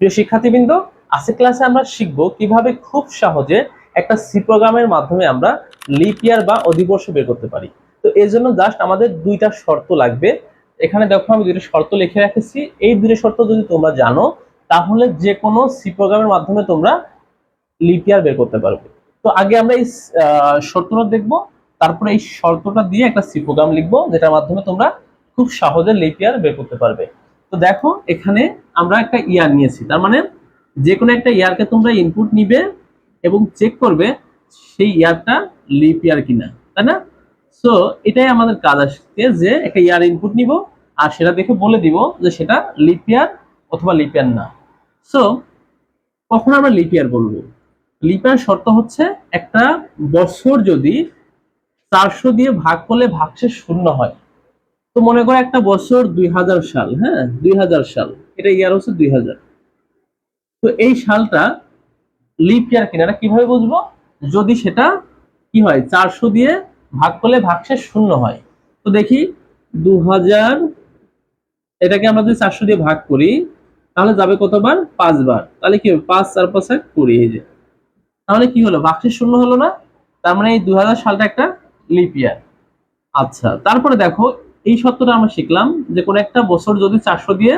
প্রিয় শিক্ষার্থীবৃন্দ, আজকের ক্লাসে আমরা শিখব কীভাবে খুব সহজে একটা সি প্রোগ্রামের মাধ্যমে আমরা লিপ ইয়ার বা অধিবর্ষ বের করতে পারি। তো এর জন্য জাস্ট আমাদের দুইটা শর্ত লাগবে। এখানে দেখো আমি দুইটা শর্ত লিখে রেখেছি। এই দুইটা শর্ত যদি তোমরা জানো, তাহলে যে কোনো সি প্রোগ্রামের মাধ্যমে তোমরা লিপ ইয়ার বের করতে পারবে। তো আগে আমরা এই শর্তটা দেখব। তারপরে এই শর্তটা দিয়ে একটা সি প্রোগ্রাম লিখব, যেটার মাধ্যমে তোমরা খুব সহজে লিপ ইয়ার বের করতে পারবে। তো দেখো, এখানে আমরা একটা ইয়ার নিয়েছি। তার মানে যে কোনো একটা ইয়ারকে তোমরা ইনপুট নিবে এবং চেক করবে সেই ইয়ারটা লিপ ইয়ার কিনা, তাই না? সো এটাই আমাদের কাজ আজকে যে একটা ইয়ার ইনপুট নিব আর সেটা দেখে বলে দিব যে সেটা লিপ ইয়ার অথবা লিপ ইয়ার না। সো কখন আমরা লিপ ইয়ার বলব? লিপ ইয়ার শর্ত হচ্ছে একটা বছর যদি চারশো দিয়ে ভাগ করলে ভাগশেষ শূন্য হয়। তো মনে করো একটা বছর দুই হাজার সাল হ্যাঁ? দুই হাজার সাল। এটা ইয়ার হচ্ছে দুই হাজার। তো এই সালটা লিপ ইয়ার কিনা এটা কীভাবে বুঝব? যদি সেটা কি হয়, চারশো দিয়ে ভাগ করলে ভাগশেষ শূন্য হয়। তো দেখি দু হাজার, এটাকে আমরা যদি চারশো দিয়ে ভাগ করি, তাহলে যাবে কতবার? পাঁচবার। তাহলে কি হবে? পাঁচ, চার, পাঁচ, এক, কুড়ি, এই যে। তাহলে কি হলো? ভাগশেষ শূন্য হলো না? তার মানে এই দুই হাজার সালটা একটা লিপ ইয়ার আচ্ছা তারপরে দেখো এই সত্যটা আমরা শিখলাম যে কোনো একটা বছর যদি চারশো দিয়ে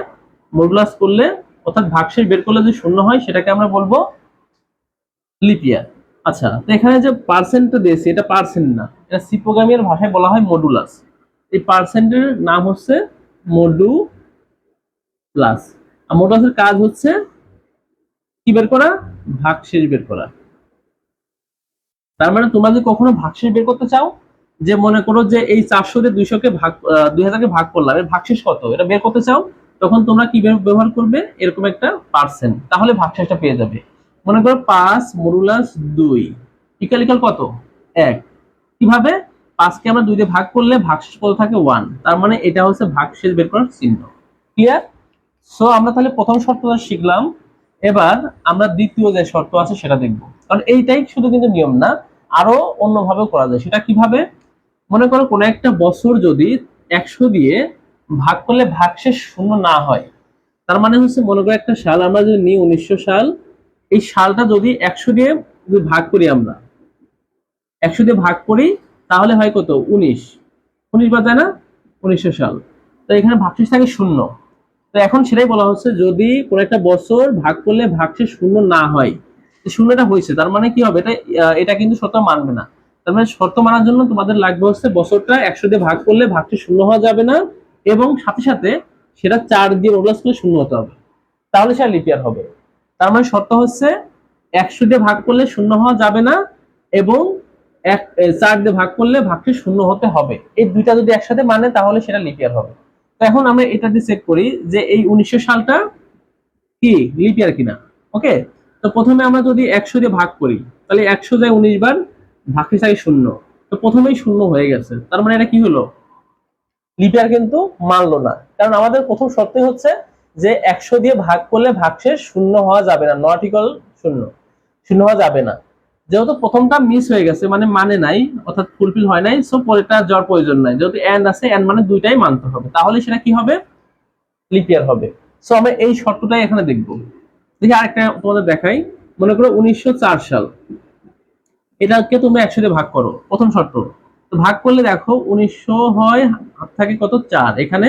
মোডুলাস করলে, অর্থাৎ ভাগশেষ বের করলে যদি শূন্য হয়, সেটাকে আমরা বলব লিপ ইয়ার আচ্ছা তো এখানে যে পার্সেন্টটা দিয়েছি, এটা পার্সেন্ট না, এটা সি প্রোগ্রামের ভাষায় বলা হয় মডুলাস এই পার্সেন্টের নাম হচ্ছে মডু প্লাস আর মডুলাসের কাজ হচ্ছে কি বের করা? ভাগশেষ বের করা। তার মানে তোমরা যদি কখনো ভাগশেষ বের করতে চাও যে মনে করো যে এই চারশো দিয়ে দুইশোকে ভাগ দুই হাজারকে ভাগ করলাম, এর ভাগশেষ কত? এটা বের করতে চাও, তখন তোমরা কি ব্যবহার করবে? এরকম একটা পার্সেন্ট তাহলে ভাগশেষটা পেয়ে যাবে। মনে করো পাঁচ মরুলাস দুই ইকাল ইকাল কত? এক। কীভাবে? পাঁচকে আমরা দুই দিয়ে ভাগ করলে ভাগশেষ কত থাকে? ওয়ান তার মানে এটা হচ্ছে ভাগশেষ বের করার চিহ্ন। ক্লিয়ার সো আমরা তাহলে প্রথম শর্তটা শিখলাম। এবার আমরা দ্বিতীয় যে শর্ত আছে, সেটা দেখব। কারণ এইটাই শুধু কিন্তু নিয়ম না, আরও অন্যভাবেও করা যায়। সেটা কীভাবে? মনে করো কোনো একটা বছর যদি একশো দিয়ে ভাগ করলে ভাগশেষ শূন্য না হয়, তার মানে হচ্ছে মনে করো একটা সাল, আমরা যদি নিই উনিশশো সাল, এই সালটা যদি একশো দিয়ে যদি ভাগ করি আমরা, একশো দিয়ে ভাগ করি, তাহলে হয় কত? উনিশ। উনিশ বাজায় না? উনিশশো সাল। তো এখানে ভাগশেষ থাকে শূন্য। তো এখন সেটাই বলা হচ্ছে, যদি কোনো একটা বছর ভাগ করলে ভাগশেষ শূন্য না হয় শূন্যটা হয়েছে, তার মানে কি হবে? এটা এটা কিন্তু শর্ত মানবে না। তার মানে শর্ত মানার জন্য তোমাদের লাগবে হচ্ছে বছরটা একশো দিয়ে ভাগ করলে ভাগশেষ শূন্য হওয়া যাবে না এবং সাথে সাথে সেটা চার দিয়ে রোলাস করলে শূন্য হতে হবে। তাহলে সেটা লিপিয়ার হবে। তার মানে শর্ত হচ্ছে একশো দিয়ে ভাগ করলে শূন্য হওয়া যাবে না এবং এক চার দিয়ে ভাগ করলে ভাগশেষ শূন্য হতে হবে। এই দুইটা যদি একসাথে মানে তাহলে সেটা লিপিয়ার হবে। তো এখন আমরা এটা দিয়ে চেক করি যে এই উনিশশো সালটা কি লিপিয়ার কিনা। ওকে তো প্রথমে আমরা যদি একশো দিয়ে ভাগ করি, তাহলে একশো যায় উনিশ বার ভাগশেষ থাকে শূন্য। তো প্রথমেই শূন্য হয়ে গেছে। তার মানে এটা কি হলো? লিপিয়ার কিন্তু মানলো না। কারণ আমাদের প্রথম শর্তে হচ্ছে যে একশো দিয়ে ভাগ করলে ভাগশেষ শূন্য হওয়া যাবে না নট ইকুয়াল শূন্য। শূন্য হওয়া যাবে না। যেহেতু প্রথমটা মিস হয়ে গেছে মানে মানে নাই, অর্থাৎ ফুলফিল হয় নাই সো পরেরটা যাওয়ার প্রয়োজন নাই। যেহেতু এন্ড আছে এন্ড মানে দুইটাই মানতে হবে। তাহলে সেটা কি হবে? লিপিয়ার হবে। সো আমরা এই শর্তটাই এখানে দেখব। দেখি আরেকটা তোমাদের দেখাই। মনে করো উনিশশো চার সাল। এটাকে তুমি একশো দিয়ে ভাগ করো। প্রথম শর্ত। তো ভাগ করলে দেখো উনিশশো হয়, থাকে কত? চার। এখানে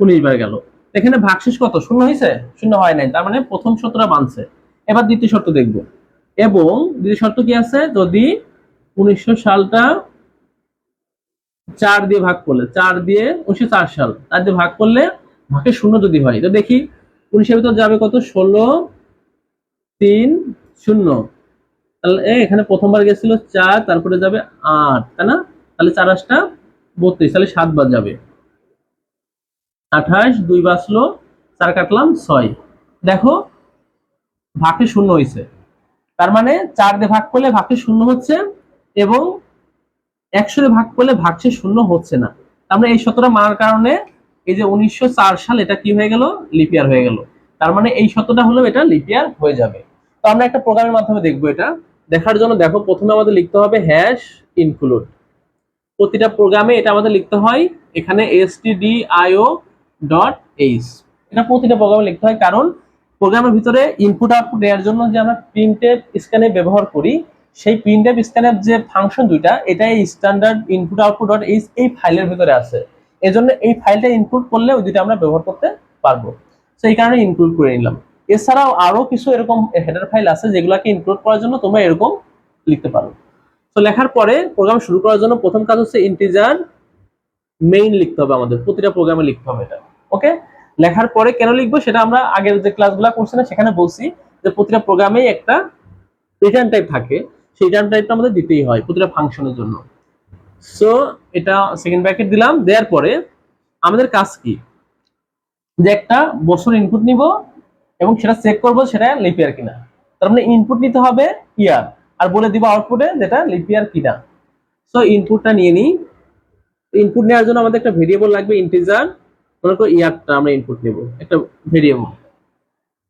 উনিশ বার গেল। এখানে ভাগশেষ কত? শূন্য হয়েছে? শূন্য হয় নাই। তার মানে প্রথম শর্তটা মানছে এবার দ্বিতীয় শর্ত দেখব। এবং দ্বিতীয় শর্ত কি আছে? যদি উনিশশো সালটা চার দিয়ে ভাগ করলে, চার দিয়ে উনিশশো চার সাল তার দিয়ে ভাগ করলে ভাগে শূন্য যদি হয়, তো দেখি। উনিশের ভিতর যাবে কত? ষোলো, তিন, শূন্য। তাহলে এখানে প্রথমবার গেছিল চার, তারপরে যাবে আট, তাই না? তাহলে চার আটটা বত্রিশ, তাহলে সাতবার যাবে আঠাশ, দুই বাঁচলো, চার কাটলাম, ছয়। দেখো ভাগে শূন্য হয়েছে। তার মানে চার দিয়ে ভাগ করলে ভাগে শূন্য হচ্ছে এবং একশো দিয়ে ভাগ করলে ভাগশে শূন্য হচ্ছে না। তার মানে এই শতটা মানার কারণে এই যে উনিশশো চার সাল, এটা কি হয়ে গেল? লিপিয়ার হয়ে গেল। তার মানে এই শতটা হলো এটা লিপিয়ার হয়ে যাবে। তো আমরা একটা প্রোগ্রামের মাধ্যমে দেখব এটা। দেখার জন্য দেখো প্রথমে আমাদের লিখতে হবে হ্যাশ ইনক্লুড প্রতিটা প্রোগ্রামে এটা আমাদের লিখতে হয়, এখানে এস আইও ডট এইচ এটা প্রতিটা প্রোগ্রামে লিখতে হয়, কারণ প্রোগ্রামের ভিতরে ইনপুট আউটপুট দেওয়ার জন্য যে আমরা প্রিন্টেড স্ক্যানে ব্যবহার করি, সেই প্রিন্টেড স্ক্যানের যে ফাংশন দুইটা এটা এই standard input output dot H এই ফাইলের ভিতরে আছে। এজন্য এই ফাইলটা ইনক্লুড করলে ওই দুইটা আমরা ব্যবহার করতে পারব। এই কারণে ইনক্লুড করে নিলাম। এছাড়াও আরও কিছু এরকম হেডার ফাইল আছে যেগুলোকে ইনক্লুড করার জন্য তোমরা এরকম লিখতে পারো। তো লেখার পরে প্রোগ্রাম শুরু করার জন্য প্রথম কাজ হচ্ছে ইন্টিজার মেইন লিখতে হবে আমাদের, প্রতিটা প্রোগ্রামে লিখতে হবে এটা ওকে লেখার পরে কেন লিখব সেটা আমরা আগের যে ক্লাসগুলো করছি না, সেখানে বলছি যে প্রতিটা প্রোগ্রামেই একটা রিটার্ন টাইপ থাকে, সেই রিটার্ন টাইপটা আমাদের দিতেই হয় প্রতিটা ফাংশনের জন্য। সো এটা সেকেন্ড ব্র্যাকেট দিলাম, দেওয়ার পরে আমাদের কাজ কি? যে একটা বছর ইনপুট নিব এবং সেটা চেক করব সেটা লিপিয়ার কিনা। তার মানে ইনপুট নিতে হবে ইয়ার আর বলে দিব আউটপুটে যেটা লিপিয়ার কিনা। সো ইনপুটটা নিয়ে নিই। ইনপুট নেওয়ার জন্য আমাদের একটা ভেরিয়েবল লাগবে ইন্টিজার মনে করো ইয়ারটা আমরা ইনপুট নিব, একটা ভেরিয়েবল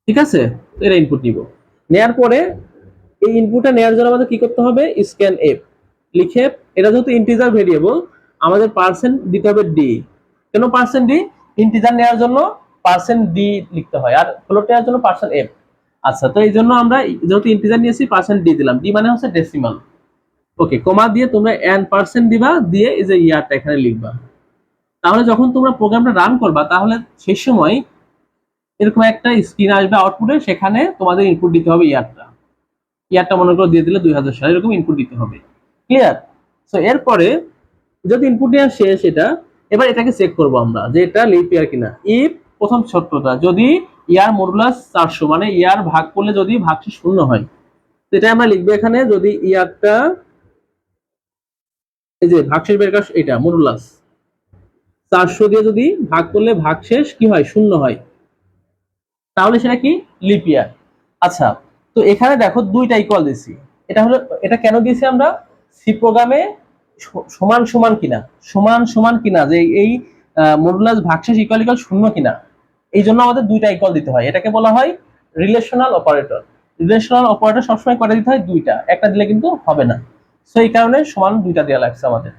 ঠিক আছে? এটা ইনপুট নিব। নেয়ার পরে এই ইনপুটটা নেওয়ার জন্য আমাদের কি করতে হবে? স্ক্যান এফ লিখে এটা যেহেতু ইন্টিজার ভেরিয়েবল আমাদের পার্সেন্ট দিতে হবে ডি কেন পার্সেন্ট ডি ইন্টিজার নেওয়ার জন্য পার্সেন্ট ডি লিখতে হয়। আর ফ্লোট নেওয়ার জন্য পার্সেন্ট এফ আচ্ছা তো এই জন্য আমরা যেহেতু ইন্টিজার নিয়েছি পার্সেন্ট ডি দিলাম। ডি মানে হচ্ছে ডেসিমাল ওকে কমা দিয়ে তোমরা এন পার্সেন্ট দিবা, দিয়ে এই যে ইয়ারটা এখানে লিখবা। তাহলে যখন তোমরা প্রোগ্রামটা রান করবা, তাহলে সেই সময় এরকম একটা স্ক্রিন আসবে আউটপুটে সেখানে তোমাদের ইনপুট দিতে হবে ইয়ারটা। ইয়ারটা মনে করো দিয়ে দিলে দুই হাজার সাল, এরকম ইনপুট দিতে হবে। ক্লিয়ার সো এরপরে যদি ইনপুট নেওয়া শেষ এটা, এবার এটাকে চেক করব আমরা যে এটা লিপ ইয়ার কিনা। ইফ প্রথম ছোট্টটা যদি ইয়ার মডুলাস চারশো মানে ইয়ার ভাগ করলে যদি ভাগটি শূন্য হয়। এটা আমরা লিখব এখানে, যদি ইয়ারটা, এই যে ভাগশেষ বের করা এটা মডুলাস চারশো দিয়ে যদি ভাগ করলে ভাগশেষ কি হয়? শূন্য হয়। তাহলে সেটা কি? লিপ ইয়ার আচ্ছা তো এখানে দেখো দুইটা ইকুয়াল দিছি এটা হলো, এটা কেন দিয়েছি আমরা? সি প্রোগ্রামে সমান সমান কিনা, সমান সমান কিনা, যে এই মডুলাস ভাগশেষ ইকুয়াল ইকুয়াল শূন্য কিনা। এই জন্য আমাদের দুইটা ইকুয়াল দিতে হয়। এটাকে বলা হয় রিলেশনাল অপারেটর রিলেশনাল অপারেটর সবসময় করে দিতে হয়? দুইটা। একটা দিলে কিন্তু হবে না। সো এই কারণে সমান দুইটা দেওয়া লাগছে আমাদের।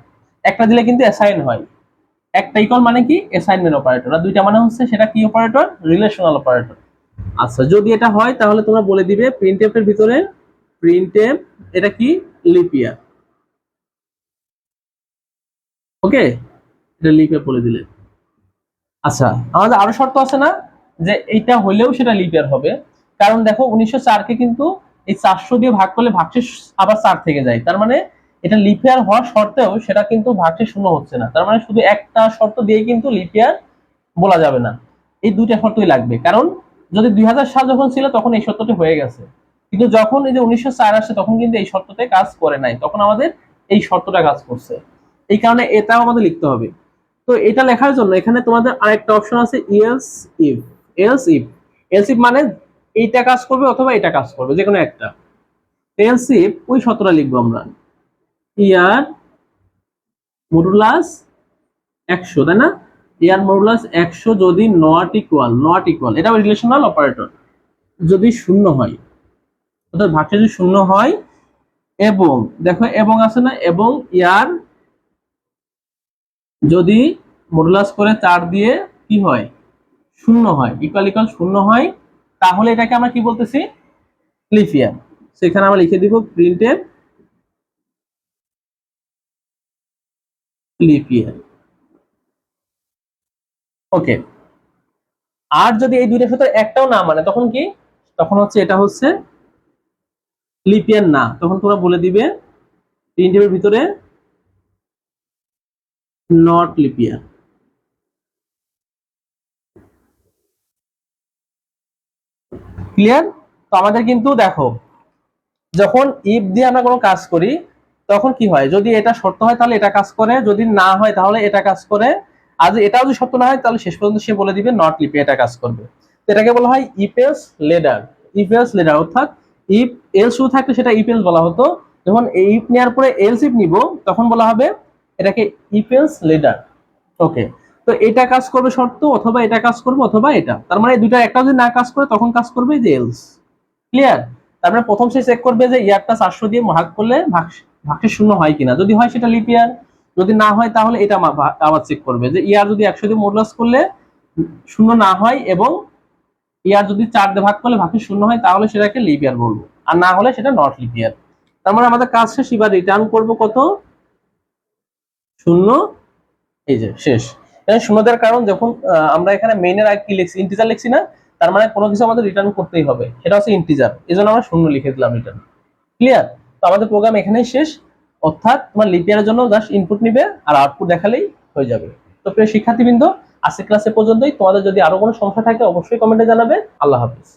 একটা দিলে কিন্তু অ্যাসাইন হয়। একটা ইকুয়াল মানে কি? অ্যাসাইনমেন্ট অপারেটর আর দুইটা মানে হচ্ছে সেটা কি অপারেটর রিলেশনাল অপারেটর আচ্ছা যদি এটা হয়, তাহলে তোমরা বলে দিবে প্রিন্টএফ এর ভিতরে প্রিন্টএফ এটা কি? লিপিয়া ওকে এটা লিপিয়া বলে দিলে। আচ্ছা আমাদের আরও শর্ত আছে না যে এইটা হইলেও সেটা লিপিয়ার হবে। কারণ দেখো, উনিশশো চারকে কিন্তু এই চারশো দিয়ে ভাগ করলে ভাগশেষ আবার চার থেকে যায়। তার মানে এটা লিপিয়ার হওয়ার শর্তেও সেটা কিন্তু ভাগশেষ শূন্য হচ্ছে না। তার মানে শুধু একটা শর্ত দিয়ে কিন্তু লিপিয়ার বলা যাবে না। এই দুইটা শর্তই লাগবে। কারণ যদি দুই হাজার সাল যখন ছিল, তখন এই শর্তটি হয়ে গেছে। কিন্তু যখন এই যে উনিশশো চার আসে তখন কিন্তু এই শর্ততে কাজ করে নাই। তখন আমাদের এই শর্তটা কাজ করছে। এই কারণে এটাও আমাদের লিখতে হবে। তো এটা লেখার জন্য এখানে তোমাদের আরেকটা অপশন আছে else if else if else if মানে এইটা কাজ করবে অথবা এটা কাজ করবে যে কোনো একটা। এলস ইফ ওই শর্তটা লিখব আমরা। ইয়ার মডুলাস একশো, তাই না? ইয়ার মডুলাস একশো যদি নট ইকুয়াল নট ইকুয়াল এটা রিলেশনাল অপারেটর যদি শূন্য হয়, অর্থাৎ ভাগটা যদি শূন্য হয়, এবং, দেখো, এবং আছে না, এবং ইয়ার যদি মডুলাস করে চার দিয়ে কি হয়? শূন্য হয় ইকুয়াল ইকুয়াল শূন্য হয়। তাহলে এটাকে আমরা কি বলতেছি? লিফিয়ার সেখানে আমরা লিখে দিব প্রিন্টেড লিপিয়ার ওকে আর যদি এই দুইটার ভিতরে একটাও না মানে তখন কি? তখন হচ্ছে এটা হচ্ছে লিপিয়ার না। তখন তোমরা বলে দিবে প্রিন্টের ভিতরে নট লিপিয়ার ক্লিয়ার তো আমাদের কিন্তু দেখো, যখন ইফ দিয়ে আমরা কোনো কাজ করি, তখন কি হয়? যদি এটা শর্ত হয়, তাহলে এটা কাজ করে, যদি না হয়, তাহলে এটা কাজ করে। আর এটাও যদি শর্ত না হয়, তাহলে শেষ পর্যন্ত সে বলে দিবে নট লিপি এটা কাজ করবে। এটাকে বলা হয় if else ladder if else ladder অর্থাৎ ইফ এল শুরু থাকলে সেটা ইপেলস বলা হতো। যখন এই ইফ নেওয়ার পরে এলস ইফ নিব, তখন বলা হবে এটাকে ইপেলস লেডার ওকে তো এটা কাজ করবে শর্ত অথবা এটা কাজ করবে অথবা এটা। তার মানে দুইটা একটা যদি না কাজ করে, তখন কাজ করবে যে এলস ক্লিয়ার তারপরে প্রথম সে চেক করবে যে ইয়ারটা চারশো দিয়ে ভাগ করলে ভাগ ভাগশেষ শূন্য হয় কিনা। যদি হয় সেটা লিপ ইয়ার যদি না হয় তাহলে এটা আবার চেক করবে যে ইয়ার যদি একশো দিয়ে মডুলাস করলে শূন্য না হয় এবং ইয়ার যদি চার দিয়ে ভাগ করলে ভাগশেষ শূন্য হয়, তাহলে সেটাকে লিপ ইয়ার বলব। আর না হলে সেটা নট লিপ ইয়ার তার মানে আমাদের কাজ শেষ। এবার রিটার্ন করব কত? শূন্য। এই যে, শেষ। এখানে শূন্য দেওয়ার কারণ যখন আমরা এখানে মেইনের আগে কি লিখছি? ইন্টিজার লিখছি না? তার মানে কোনো কিছু আমাদের রিটার্ন করতেই হবে। সেটা হচ্ছে ইন্টিজার এই জন্য আমরা শূন্য লিখে দিলাম রিটার্ন ক্লিয়ার তো আমাদের প্রোগ্রাম এখানেই শেষ। অর্থাৎ তোমার লিপিয়ারের জন্য জাস্ট ইনপুট নিবে আর আউটপুট দেখালেই হয়ে যাবে। তো প্রিয় শিক্ষার্থীবৃন্দ আজকে ক্লাসে পর্যন্তই। তোমাদের যদি আরও কোনো সমস্যা থাকে, অবশ্যই কমেন্টে জানাবে। আল্লাহ হাফিজ।